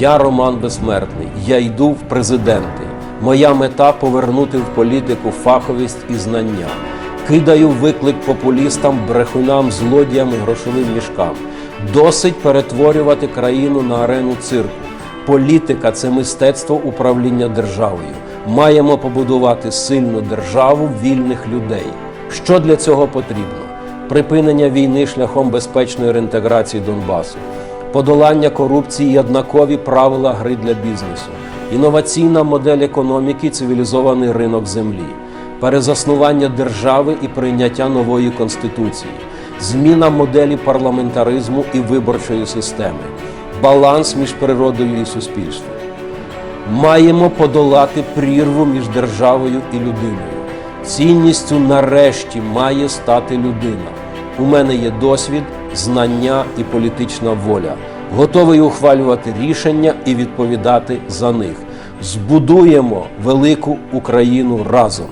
Я Роман Безсмертний. Я йду в президенти. Моя мета повернути в політику фаховість і знання. Кидаю виклик популістам, брехунам, злодіям і грошовим мішкам. Досить перетворювати країну на арену цирку. Політика це мистецтво управління державою. Маємо побудувати сильну державу вільних людей. Що для цього потрібно? Припинення війни шляхом безпечної реінтеграції Донбасу, подолання корупції і однакові правила гри для бізнесу, інноваційна модель економіки, цивілізований ринок землі, перезаснування держави і прийняття нової конституції, зміна моделі парламентаризму і виборчої системи, баланс між природою і суспільством. Маємо подолати прірву між державою і людиною. Цінністю нарешті має стати людина. У мене є досвід, знання і політична воля. Готовий ухвалювати рішення і відповідати за них. Збудуємо велику Україну разом.